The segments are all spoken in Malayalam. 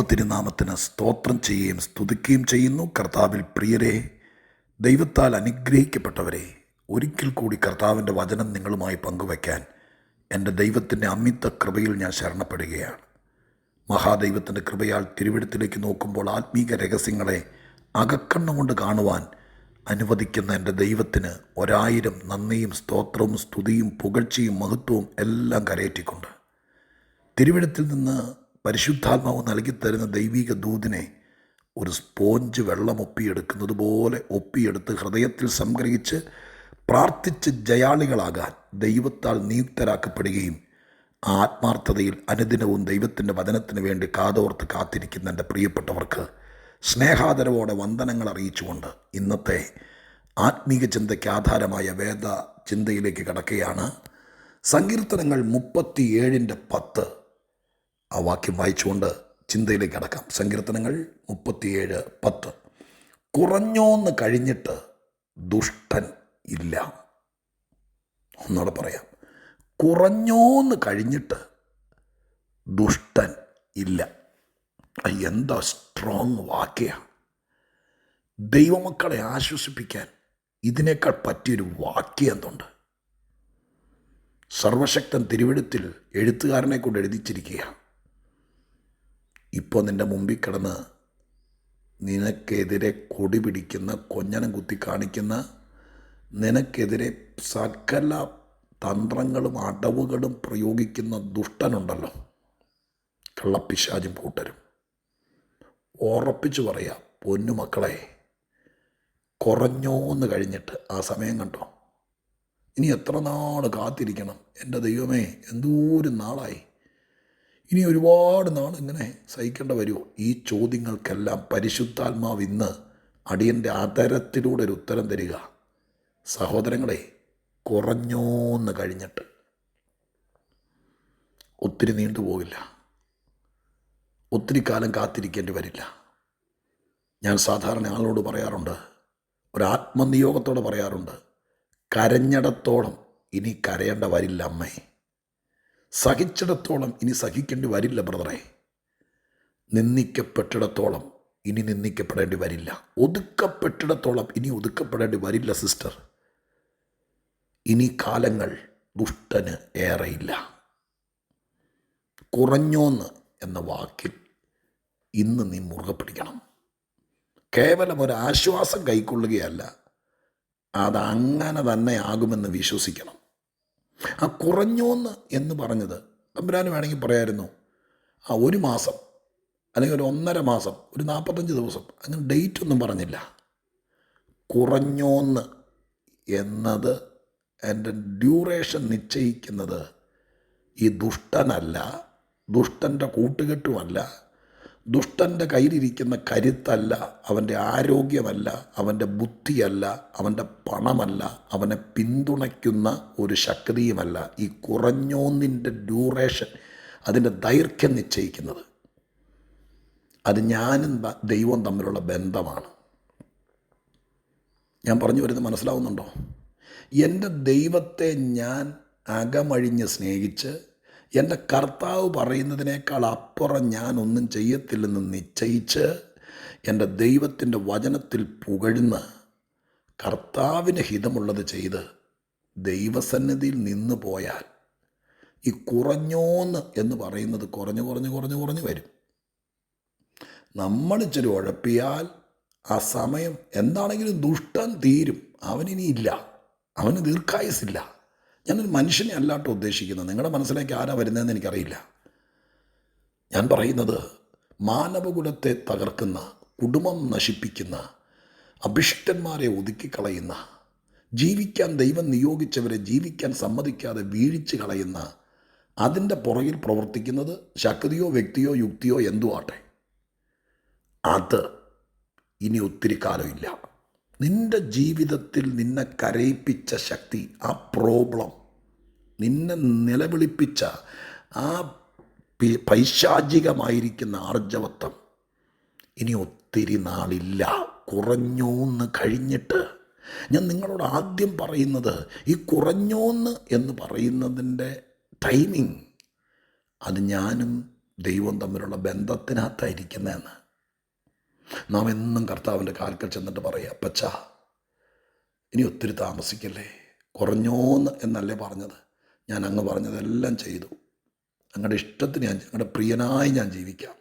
ദൈവതിരുനാമത്തിന് സ്തോത്രം ചെയ്യുകയും സ്തുതിക്കുകയും ചെയ്യുന്നു. കർത്താവിൽ പ്രിയരെ ദൈവത്താൽ അനുഗ്രഹിക്കപ്പെട്ടവരെ ഒരിക്കൽ കൂടി കർത്താവിന്റെ വചനം നിങ്ങളുമായി പങ്കുവയ്ക്കാൻ എന്റെ ദൈവത്തിന്റെ അമിത കൃപയിൽ ഞാൻ ശരണപ്പെടുകയാണ്. മഹാദൈവത്തിന്റെ കൃപയാൽ തിരുവിടത്തിലേക്ക് നോക്കുമ്പോൾ ആത്മീക രഹസ്യങ്ങളെ അകക്കണ്ണുകൊണ്ട് കാണുവാൻ അനുവദിക്കുന്ന എന്റെ ദൈവത്തിന് ഒരായിരം നന്ദിയും സ്തോത്രവും സ്തുതിയും പുകഴ്ചയും മഹത്വവും എല്ലാം കരയേറ്റിക്കൊണ്ട് തിരുവിടത്തിൽ നിന്ന് പരിശുദ്ധാത്മാവ് നൽകിത്തരുന്ന ദൈവിക ദൂതിനെ ഒരു സ്പോഞ്ച് വെള്ളം ഒപ്പിയെടുക്കുന്നത് പോലെ ഒപ്പിയെടുത്ത് ഹൃദയത്തിൽ സംഗ്രഹിച്ച് പ്രാർത്ഥിച്ച് ജയാളികളാകാൻ ദൈവത്താൽ നിയുക്തരാക്കപ്പെടുകയും ആത്മാർത്ഥതയിൽ അനുദിനവും ദൈവത്തിന്റെ വചനത്തിന് വേണ്ടി കാതോർത്ത് കാത്തിരിക്കുന്ന എന്റെ പ്രിയപ്പെട്ടവർക്ക് സ്നേഹാദരവോടെ വന്ദനങ്ങൾ അറിയിച്ചുകൊണ്ട് ഇന്നത്തെ ആത്മീക ചിന്തയ്ക്ക് ആധാരമായ വേദ ചിന്തയിലേക്ക് കടക്കുകയാണ്. സങ്കീർത്തനങ്ങൾ മുപ്പത്തിയേഴിന്റെ പത്ത്. ആ വാക്യം വായിച്ചുകൊണ്ട് ചിന്തയിലേക്ക് അടക്കാം സങ്കീർത്തനങ്ങൾ മുപ്പത്തിയേഴ് പത്ത്. കുറഞ്ഞോന്ന് കഴിഞ്ഞിട്ട് ദുഷ്ടൻ ഇല്ല. ഒന്നുകൂടെ പറയാം. കുറഞ്ഞോന്ന് കഴിഞ്ഞിട്ട് ദുഷ്ടൻ ഇല്ല. എന്താ സ്ട്രോങ് വാക്യാണ് ദൈവമക്കളെ ആശ്വസിപ്പിക്കാൻ ഇതിനേക്കാൾ പറ്റിയൊരു വാക്യം എന്തുണ്ട്? സർവശക്തൻ തിരുവെടുത്തിൽ എഴുത്തുകാരനെ കൊണ്ട് എഴുതിച്ചിരിക്കുക ഇപ്പോൾ നിന്റെ മുമ്പിൽ കിടന്ന് നിനക്കെതിരെ കൊടി പിടിക്കുന്ന കൊഞ്ഞനം കുത്തി കാണിക്കുന്ന നിനക്കെതിരെ സകല തന്ത്രങ്ങളും അടവുകളും പ്രയോഗിക്കുന്ന ദുഷ്ടനുണ്ടല്ലോ. കള്ളപ്പിശാചും കൂട്ടരും. ഉറപ്പിച്ചു പറയാം പൊന്നു മക്കളെ കുറഞ്ഞോന്ന് കഴിഞ്ഞിട്ട് ആ സമയം കണ്ടോ? ഇനി എത്ര നാൾ കാത്തിരിക്കണം? എന്റെ ദൈവമേ എന്തോരം നാളായി. ഇനി ഒരുപാട് നാൾ ഇങ്ങനെ സഹിക്കേണ്ട വരുമോ? ഈ ചോദ്യങ്ങൾക്കെല്ലാം പരിശുദ്ധാത്മാവ് ഇന്ന് അടിയന്റെ ആദരത്തിലൂടെ ഒരു ഉത്തരം തരിക. സഹോദരങ്ങളെ കുറഞ്ഞോന്ന് കഴിഞ്ഞിട്ട്. ഒത്തിരി നീണ്ടുപോകില്ല ഒത്തിരി കാലം കാത്തിരിക്കേണ്ടി വരില്ല. ഞാൻ സാധാരണ ആളോട് പറയാറുണ്ട് ഒരാത്മനിയോഗത്തോടെ പറയാറുണ്ട് കരഞ്ഞിടത്തോളം ഇനി കരയേണ്ട വരില്ല അമ്മേ. സഹിച്ചിടത്തോളം ഇനി സഹിക്കേണ്ടി വരില്ല ബ്രദറെ. നിന്ദിക്കപ്പെട്ടിടത്തോളം ഇനി നിന്ദിക്കപ്പെടേണ്ടി വരില്ല. ഒതുക്കപ്പെട്ടിടത്തോളം ഇനി ഒതുക്കപ്പെടേണ്ടി വരില്ല സിസ്റ്റർ. ഇനി കാലങ്ങൾ ദുഷ്ടന് ഏറെയില്ല. കുറഞ്ഞോന്ന് എന്ന വാക്കിൽ ഇന്ന് നീ മുറുകെ പിടിക്കണം. കേവലം ഒരു ആശ്വാസം കൈക്കൊള്ളുകയല്ല അതങ്ങനെ തന്നെ ആകുമെന്ന് വിശ്വസിക്കണം. ആ കുറഞ്ഞോന്ന് എന്ന് പറഞ്ഞത് തമ്പുരാൻ വേണമെങ്കിൽ പറയായിരുന്നു. ആ ഒരു മാസം അല്ലെങ്കിൽ ഒരു ഒന്നര മാസം ഒരു നാൽപ്പത്തഞ്ച് ദിവസം അങ്ങനെ ഡേറ്റ് ഒന്നും പറഞ്ഞില്ല. കുറഞ്ഞോന്ന് എന്നത് എന്റെ ഡ്യൂറേഷൻ നിശ്ചയിക്കുന്നത് ഈ ദുഷ്ടനല്ല ദുഷ്ടന്റെ കൂട്ടുകെട്ടുമല്ല ദുഷ്ടന്റെ കയ്യിലിരിക്കുന്ന കരുത്തല്ല അവന്റെ ആരോഗ്യമല്ല അവന്റെ ബുദ്ധിയല്ല അവന്റെ പണമല്ല അവനെ പിന്തുണയ്ക്കുന്ന ഒരു ശക്തിയുമല്ല ഈ കുറഞ്ഞോന്നിന്റെ ഡ്യൂറേഷൻ അതിന്റെ ദൈർഘ്യം നിശ്ചയിക്കുന്നത്. അത് ഞാനും ദൈവം തമ്മിലുള്ള ബന്ധമാണ്. ഞാൻ പറഞ്ഞു വരുന്നത് മനസ്സിലാവുന്നുണ്ടോ? എന്റെ ദൈവത്തെ ഞാൻ അകമഴിഞ്ഞ് സ്നേഹിച്ച് എന്റെ കർത്താവ് പറയുന്നതിനേക്കാൾ അപ്പുറം ഞാനൊന്നും ചെയ്യത്തില്ലെന്ന് നിശ്ചയിച്ച് എന്റെ ദൈവത്തിന്റെ വചനത്തിൽ പുകഴ്ന്ന് കർത്താവിന് ഹിതമുള്ളത് ചെയ്ത് ദൈവസന്നിധിയിൽ നിന്ന് പോയാൽ ഈ കുറഞ്ഞോന്ന് എന്ന് പറയുന്നത് കുറഞ്ഞു കുറഞ്ഞു കുറഞ്ഞു കുറഞ്ഞു വരും. നമ്മൾ ഉഴപ്പിയാൽ ആ സമയം എന്താണെങ്കിലും ദുഷ്ടൻ തീരും. അവനിനിയില്ല അവന് ദീർഘായുസില്ല ഞാനൊരു മനുഷ്യനെ അല്ലാട്ടോ ഉദ്ദേശിക്കുന്നത്. നിങ്ങളുടെ മനസ്സിലേക്ക് ആരാ വരുന്നതെന്ന് എനിക്കറിയില്ല. ഞാൻ പറയുന്നത് മാനവകുലത്തെ തകർക്കുന്ന കുടുംബം നശിപ്പിക്കുന്ന അഭിഷ്ടന്മാരെ ഒതുക്കിക്കളയുന്ന ജീവിക്കാൻ ദൈവം നിയോഗിച്ചവരെ ജീവിക്കാൻ സമ്മതിക്കാതെ വീഴിച്ച് കളയുന്ന അതിന്റെ പുറകിൽ പ്രവർത്തിക്കുന്നത് ശക്തിയോ വ്യക്തിയോ യുക്തിയോ എന്തോ ആട്ടെ? അത് ഇനി ഒത്തിരി കാലമില്ല. നിന്റെ ജീവിതത്തിൽ നിന്നെ കരയിപ്പിച്ച ശക്തി ആ പ്രോബ്ലം നിന്നെ നിലവിളിപ്പിച്ച ആ പൈശാചികമായിരിക്കുന്ന ആർജവത്വം ഇനി ഒത്തിരി നാളില്ല. കുറഞ്ഞോന്ന് കഴിഞ്ഞിട്ട് ഞാൻ നിങ്ങളോട് ആദ്യം പറയുന്നത് ഈ കുറഞ്ഞോന്ന് എന്ന് പറയുന്നതിന്റെ ടൈമിങ് അത് ഞാനും ദൈവം തമ്മിലുള്ള ബന്ധത്തിനകത്തായിരിക്കുന്നതെന്ന് നാം എന്നും കർത്താവിന്റെ കാൽക്കൽ ചെന്നിട്ട് പറയുക അപ്പച്ച ഇനി ഒത്തിരി താമസിക്കല്ലേ? കുറഞ്ഞോന്ന് എന്നല്ലേ പറഞ്ഞത്? ഞാൻ അങ്ങ് പറഞ്ഞതെല്ലാം ചെയ്തു. അങ്ങയുടെ ഇഷ്ടത്തിന് ഞാൻ അങ്ങയുടെ പ്രിയനായി ഞാൻ ജീവിക്കാം.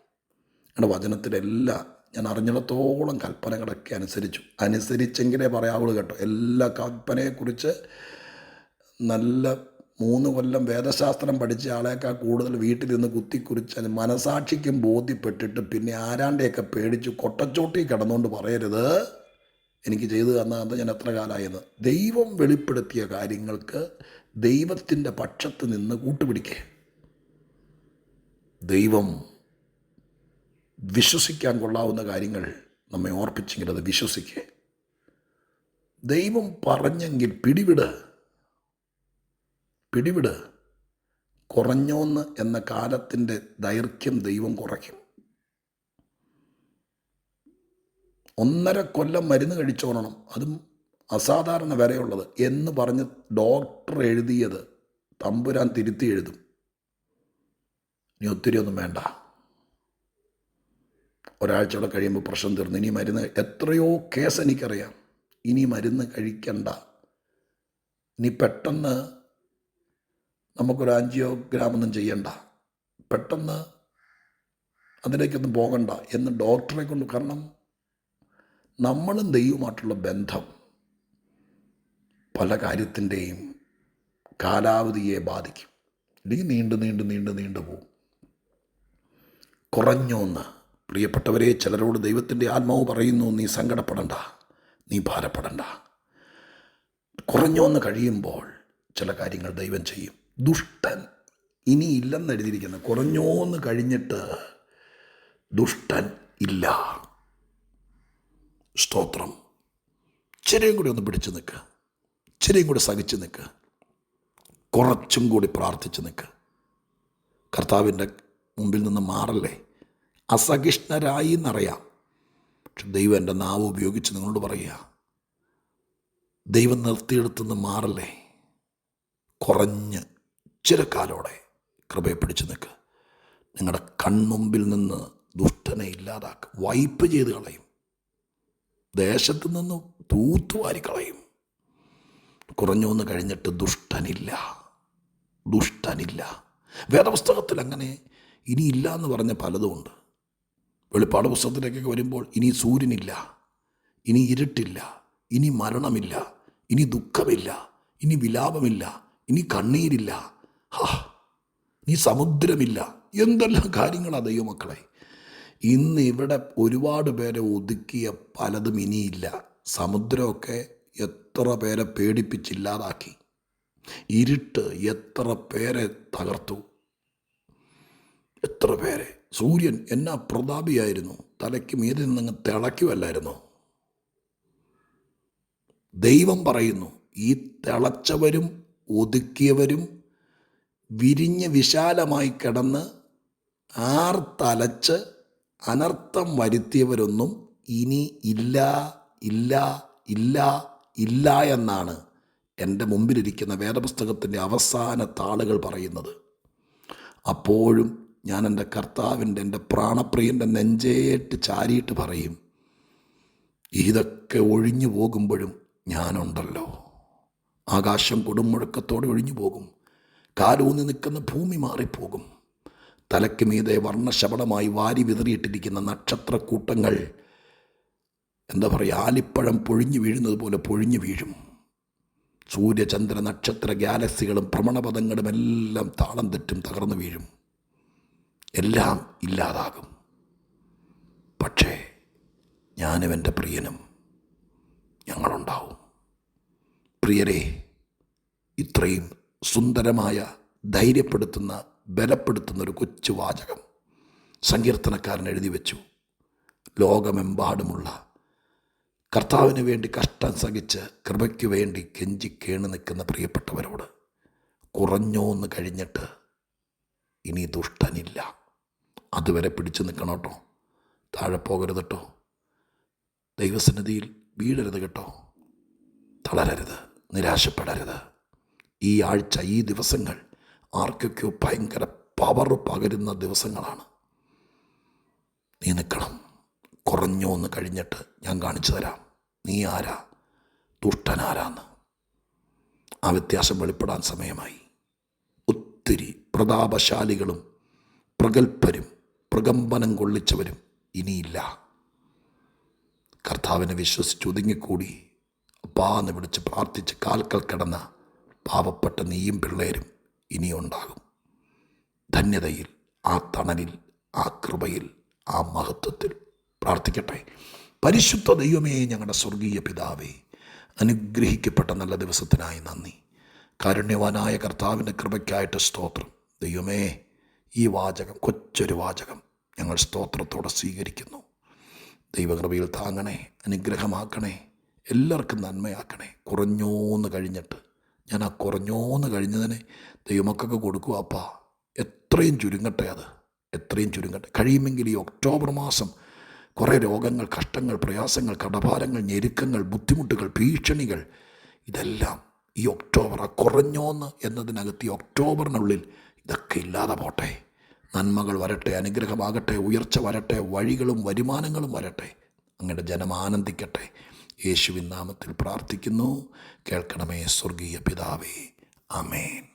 അങ്ങയുടെ വചനത്തിലെല്ലാം ഞാൻ അറിഞ്ഞിടത്തോളം കൽപ്പനകളൊക്കെ അനുസരിച്ചു. അനുസരിച്ചെങ്കിലേ പറയാവുള്ളൂ കേട്ടോ. എല്ലാ കൽപ്പനയെക്കുറിച്ച് നല്ല മൂന്ന് കൊല്ലം വേദശാസ്ത്രം പഠിച്ച ആളേക്കാൾ കൂടുതൽ വീട്ടിലിരുന്ന് കുത്തിക്കുറിച്ച് മനസാക്ഷിക്കും ബോധ്യപ്പെട്ടിട്ട് പിന്നെ ആരാണ്ടെയൊക്കെ പേടിച്ച് കൊട്ടച്ചോട്ടി കിടന്നുകൊണ്ട് പറയരുത്. എനിക്ക് ചെയ്തു തന്നത് ഞാൻ എത്ര കാലമായെന്ന്. ദൈവം വെളിപ്പെടുത്തിയ കാര്യങ്ങൾക്ക് ദൈവത്തിന്റെ പക്ഷത്ത് നിന്ന് കൂട്ടുപിടിക്കുക ദൈവം വിശ്വസിക്കാൻ കൊള്ളാവുന്ന കാര്യങ്ങൾ നമ്മെ ഓർപ്പിച്ചെങ്കിൽ അത് വിശ്വസിക്കേ. ദൈവം പറഞ്ഞെങ്കിൽ പിടിവിട്. പിടിവിട്. കുറഞ്ഞോന്ന് എന്ന കാലത്തിന്റെ ദൈർഘ്യം ദൈവം കുറയ്ക്കും. ഒന്നര കൊല്ലം മരുന്ന് കഴിച്ചോണം അതും അസാധാരണ വരെയുള്ളത് എന്ന് പറഞ്ഞ് ഡോക്ടർ എഴുതിയത് തമ്പുരാൻ തിരുത്തി എഴുതും. ഇനി ഒത്തിരി ഒന്നും വേണ്ട. ഒരാഴ്ചയോടെ കഴിയുമ്പോൾ പ്രശ്നം തീർന്നു. ഇനി മരുന്ന് എത്രയോ കേസ് എനിക്കറിയാം. ഇനി മരുന്ന് കഴിക്കണ്ട. ഇനി പെട്ടെന്ന് നമുക്കൊരു ഒന്നും ചെയ്യണ്ട. പെട്ടെന്ന് അതിലേക്കൊന്നും പോകണ്ട എന്ന് ഡോക്ടറെ കൊണ്ട് കാരണം നമ്മളും ദൈവമായിട്ടുള്ള ബന്ധം പല കാര്യത്തിന്റെയും കാലാവധിയെ ബാധിക്കും. ഇല്ലെങ്കിൽ നീണ്ടു നീണ്ടു നീണ്ടു നീണ്ടു പോവും. കുറഞ്ഞോന്ന് പ്രിയപ്പെട്ടവരെ ചിലരോട് ദൈവത്തിന്റെ ആത്മാവ് പറയുന്നു നീ സങ്കടപ്പെടണ്ട നീ ഭാരപ്പെടണ്ട. കുറഞ്ഞോന്ന് കഴിയുമ്പോൾ ചില കാര്യങ്ങൾ ദൈവം ചെയ്യും. ദുഷ്ടൻ ഇനി ഇല്ലെന്ന് എഴുതിയിരിക്കുന്നത് കുറഞ്ഞോന്ന് കഴിഞ്ഞിട്ട് ദുഷ്ടൻ ഇല്ല. സ്തോത്രം. ഇച്ചിരിയും കൂടി ഒന്ന് പിടിച്ചു നിൽക്കുക ഇച്ചിരിയും കൂടി സഹിച്ചു നിൽക്കുക കുറച്ചും കൂടി പ്രാർത്ഥിച്ചു നിൽക്കുക കർത്താവിന്റെ മുമ്പിൽ നിന്ന് മാറല്ലേ? അസഹിഷ്ണരായി എന്നറിയാം. പക്ഷെ ദൈവം എന്റെ നാവ് ഉപയോഗിച്ച് നിങ്ങളോട് പറയുക ദൈവം നിർത്തിയെടുത്തുനിന്ന് മാറല്ലേ? കുറഞ്ഞ് കാലോടെ കൃപയെ പിടിച്ചു നിൽക്കുക നിങ്ങളുടെ കൺമുമ്പിൽ നിന്ന് ദുഷ്ടനെ ഇല്ലാതാക്കുക വൈപ്പ് ചെയ്ത് കളയും. ദേശത്ത് നിന്ന് തൂത്തുവാരി കളയും കുറഞ്ഞൊന്ന് കഴിഞ്ഞിട്ട് ദുഷ്ടനില്ല. ദുഷ്ടനില്ല. വേദപുസ്തകത്തിൽ അങ്ങനെ ഇനിയില്ല എന്ന് പറഞ്ഞ പലതുമുണ്ട് വെളിപ്പാട് പുസ്തകത്തിലേക്കൊക്കെ വരുമ്പോൾ ഇനി സൂര്യനില്ല ഇനി ഇരുട്ടില്ല ഇനി മരണമില്ല ഇനി ദുഃഖമില്ല ഇനി വിലാപമില്ല ഇനി കണ്ണീരില്ല. ഹാ ഇനി സമുദ്രമില്ല. എന്തെല്ലാം കാര്യങ്ങളാണ് ദൈവമക്കളെ? ഇന്ന് ഇവിടെ ഒരുപാട് പേരെ ഒതുക്കിയ പലതും ഇനിയില്ല. സമുദ്രമൊക്കെ എത്ര പേരെ പേടിപ്പിച്ചില്ലാതാക്കി. ഇരുട്ട് എത്ര പേരെ തകർത്തു. എത്ര പേരെ? സൂര്യൻ എന്നാ പ്രതാപിയായിരുന്നു. തലയ്ക്ക് മീതെ നിന്നങ്ങ് തിളയ്ക്കുമല്ലായിരുന്നു ദൈവം പറയുന്നു ഈ തിളച്ചവരും ഒതുക്കിയവരും വിരിഞ്ഞ് വിശാലമായി കിടന്ന് ആർത്തലച്ച് അനർത്ഥം വരുത്തിയവരൊന്നും ഇനി ഇല്ല ഇല്ല ഇല്ല ഇല്ല എന്നാണ് എന്റെ മുമ്പിലിരിക്കുന്ന വേദപുസ്തകത്തിന്റെ അവസാന താളുകൾ പറയുന്നത്. അപ്പോഴും ഞാൻ എന്റെ കർത്താവിന്റെ എന്റെ പ്രാണപ്രിയന്റെ നെഞ്ചേറ്റ് ചാരിയിട്ട് പറയും ഇതൊക്കെ ഒഴിഞ്ഞു പോകുമ്പോഴും ഞാനുണ്ടല്ലോ. ആകാശം കൊടുമുഴക്കത്തോടെ ഒഴിഞ്ഞു പോകും. കാലൂന്നി നിൽക്കുന്ന ഭൂമി മാറിപ്പോകും. തലയ്ക്ക് മീതെ വർണശബളമായി വാരി വിതറിയിട്ടിരിക്കുന്ന നക്ഷത്രക്കൂട്ടങ്ങൾ എന്താ പറയുക ആലിപ്പഴം പൊഴിഞ്ഞു വീഴുന്നത് പോലെ പൊഴിഞ്ഞു വീഴും. സൂര്യചന്ദ്ര നക്ഷത്ര ഗാലക്സികളും ഭ്രമണപഥങ്ങളും എല്ലാം താളം തെറ്റും തകർന്നു വീഴും. എല്ലാം ഇല്ലാതാകും. പക്ഷേ ഞാനും എന്റെ പ്രിയനും ഞങ്ങളുണ്ടാവും. പ്രിയരെ ഇത്രയും സുന്ദരമായ ധൈര്യപ്പെടുത്തുന്ന ബലപ്പെടുത്തുന്ന ഒരു കൊച്ചു വാചകം സങ്കീർത്തനക്കാരൻ എഴുതി വെച്ചു. ലോകമെമ്പാടുമുള്ള കർത്താവിന് വേണ്ടി കഷ്ടം സഹിച്ച് കൃപയ്ക്ക് വേണ്ടി കെഞ്ചി കേണു നിൽക്കുന്ന പ്രിയപ്പെട്ടവരോട് കുറഞ്ഞോന്ന് കഴിഞ്ഞിട്ട് ഇനി ദുഷ്ടനില്ല. അതുവരെ പിടിച്ചു നിൽക്കണം കേട്ടോ. താഴെ പോകരുത് കേട്ടോ. ദൈവസന്നിധിയിൽ വീഴരുത് കേട്ടോ. തളരരുത്. നിരാശപ്പെടരുത്. ഈ ആഴ്ച ഈ ദിവസങ്ങൾ ആർക്കൊക്കെയോ ഭയങ്കര പവർ പകരുന്ന ദിവസങ്ങളാണ്. നീ നിൽക്കണം കുറഞ്ഞോ എന്ന് കഴിഞ്ഞിട്ട് ഞാൻ കാണിച്ചു തരാം. നീ ആരാ? ദുഷ്ടനാരാന്ന്. ആ വ്യത്യാസം വെളിപ്പെടാൻ സമയമായി. ഒത്തിരി പ്രതാപശാലികളും പ്രഗത്ഭരും പ്രകമ്പനം കൊള്ളിച്ചവരും ഇനിയില്ല. കർത്താവിനെ വിശ്വസിച്ച് ഒതുങ്ങിക്കൂടി. അപ്പാന്ന് വിളിച്ച് പ്രാർത്ഥിച്ച് കാൽക്കൽ കിടന്ന പാവപ്പെട്ട നീയും പിള്ളേരും ഇനിയുണ്ടാകും. ധന്യതയിൽ ആ തണലിൽ ആ കൃപയിൽ ആ മഹത്വത്തിൽ. പ്രാർത്ഥിക്കട്ടെ. പരിശുദ്ധ ദൈവമേ ഞങ്ങളുടെ സ്വർഗീയ പിതാവേ അനുഗ്രഹിക്കപ്പെട്ട നല്ല ദിവസത്തിനായി നന്ദി. കാരുണ്യവാനായ കർത്താവിന്റെ കൃപയ്ക്കായിട്ട് സ്തോത്രം. ദൈവമേ ഈ വാചകം കൊച്ചൊരു വാചകം ഞങ്ങൾ സ്തോത്രത്തോടെ സ്വീകരിക്കുന്നു. ദൈവകൃപയിൽ താങ്ങണേ അനുഗ്രഹമാക്കണേ എല്ലാവർക്കും നന്മയാക്കണേ. കുറഞ്ഞോന്ന് കഴിഞ്ഞിട്ട് ഞാൻ ആ കുറഞ്ഞോന്ന് കഴിഞ്ഞതിനെ ദൈവമക്കൾക്ക് കൊടുക്കുക അപ്പാ. എത്രയും ചുരുങ്ങട്ടെ അത്. എത്രയും ചുരുങ്ങട്ടെ. കഴിയുമെങ്കിൽ ഈ ഒക്ടോബർ മാസം കുറേ രോഗങ്ങൾ കഷ്ടങ്ങൾ പ്രയാസങ്ങൾ കടഭാരങ്ങൾ ഞെരുക്കങ്ങൾ ബുദ്ധിമുട്ടുകൾ ഭീഷണികൾ ഇതെല്ലാം ഈ ഒക്ടോബർ ആ കുറഞ്ഞോന്ന് എന്നതിനകത്ത് ഈ ഒക്ടോബറിനുള്ളിൽ ഇതൊക്കെ ഇല്ലാതെ പോട്ടെ. നന്മകൾ വരട്ടെ അനുഗ്രഹമാകട്ടെ ഉയർച്ച വരട്ടെ വഴികളും വരുമാനങ്ങളും വരട്ടെ. അങ്ങയുടെ ജനം ആനന്ദിക്കട്ടെ. യേശുവിൻ നാമത്തിൽ പ്രാർത്ഥിക്കുന്നു. കേൾക്കണമേ സ്വർഗീയ പിതാവേ. അമേൻ